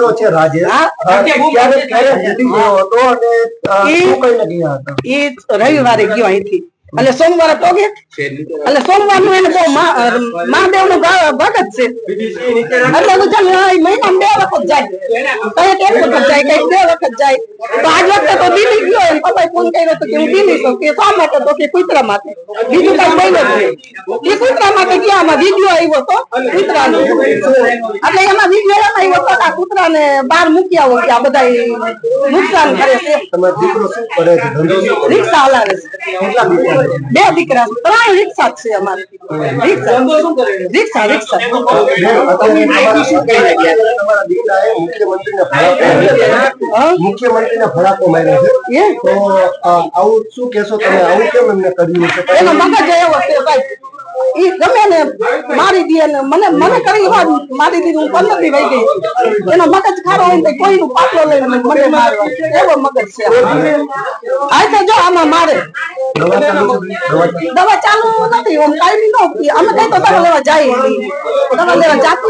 દીકરો છે ક્યારે ક્યારે હતો અને શું કહીને ગયા હતા એ રવિવારે ગયો અહીંથી. એટલે સોમવારે પોગે? અને સોમવારનું એને બહુ મહાદેવનું ભગત છે. એટલે તો ચાલ મહિના બે વખત જાય. કંઈક એક વખત જાય કંઈક બે વખત જાય. તો આજ વખતે તો દિલ્હી ગયો એમ. ફોન કર્યો તો કે હું દિલ્હી છું કે શા માટે? તો કે કુતરા માટે બીજું કઈ એ કુતરા માટે ગયા આમાં વીડિયો આવ્યો તો કૂતરાનો. એટલે એમાં વીડિયો એમ આવ્યો તો આ કૂતરાને બહાર મૂકી આવો કે આ બધા નુકસાન કરે છે? રિક્ષા હલાવે છે? બે દીકરા છે. ત્રણ રિક્ષા છે અમારે રિક્ષા. રિક્ષા રિક્ષા. અત્યારે મુખ્યમંત્રીને ભડાકો માર્યો છે. તો આવું શું કહેશો તમે? આવું કેમ એમને કર્યું છે? એનો મગજ એવો છે ભાઈ. ઈ ગમે ને મારી દે ને મને મને કરી વાર મારી દીધી હું પંદર દી વહી ગઈ. એનો મગજ ખારો હોય ને કોઈનું પાટલો લઈને મને મારવા. એવો મગજ છે આ. તો જો આમાં મારે. દવા ચાલુ નથી આમ કાયમી નો અમે કઈ તો દવા લેવા જાય દવા લેવા જાતો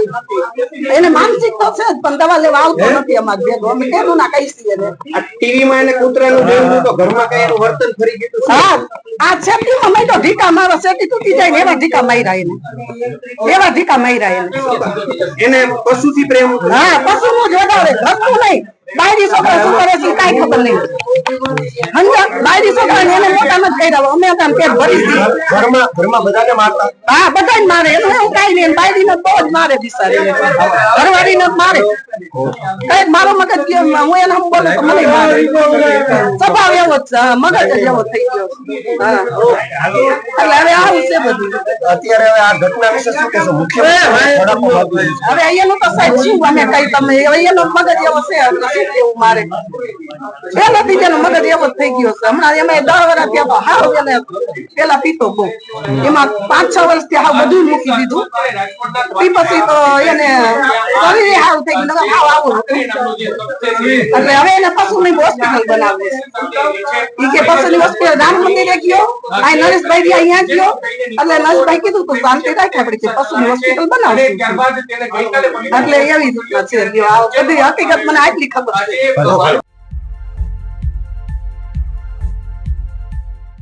એને માનસિક તો છે પણ દવા લેવા આવતો નથી અમારે ભેગો. અમે કેવું ના કહીશ એને આ ટીવી માં એને કૂતરાનું જોયું તો ઘરમાં કઈ એનું વર્તન ફરી ગયું હા આ મેં તો ઢીકા મારો છેટી તૂટી જાય ને એવા ઢીકા માર્યા એને. એવા ઢીકા માર્યા એને. એને પશુથી પ્રેમ હા પશુ નું જ વધારે નહીં. બાયરી છોકરા શું કરે છે કાંઈ ખબર નહીં. સમજ્યા બાયરી છોકરા એને મોટા નથી કર્યા અમે હતા પેટ ભરી ઘરમાં ઘરમાં બધાને મારતા. હા બધા મારે. એનું એવું કાંઈ નહીં. બાયરી ને બહુ જ મારે બિચારી ઘરવાળી ને મારે. કઈ મારો મગજ કે હું એને હમ બોલું તો મને મારે. સ્વભાવ એવો જ હા, મગજ જ એવો થઈ ગયો હા. એટલે હવે આવું છે બધું. અત્યારે હવે આ ઘટના વિશે શું કહેશો? મુખ્ય. હવે અહીંયાનું તો સાહેબ શું? અમે કઈ તમે અહીંયાનો મગજ એવો છે? શું કેવું મારે પેલા મગજ એવો જ થઈ ગયો છે. હમણાં એમાં દસ વર્ષ ત્યાં હાવ એને પેલા પીતો બહુ. એમાં પાંચ છ વર્ષથી હાવ બધું મૂકી દીધું. પી પછી તો એને શરીરે હાવ થઈ ગયું હાવ આવું એટલે હવે એને પશુની હોસ્પિટલ બનાવે છે. કે પશુની હોસ્પિટલ રામ મંદિરે ગયો, આ નરેશભાઈ બી અહીંયા ગયો. એટલે નરેશભાઈ કીધું તું શાંતિ રાખે આપણે પશુ પશુની હોસ્પિટલ બનાવે એટલે એવી રીતના છે. હકીકત મને આટલી ખબર છે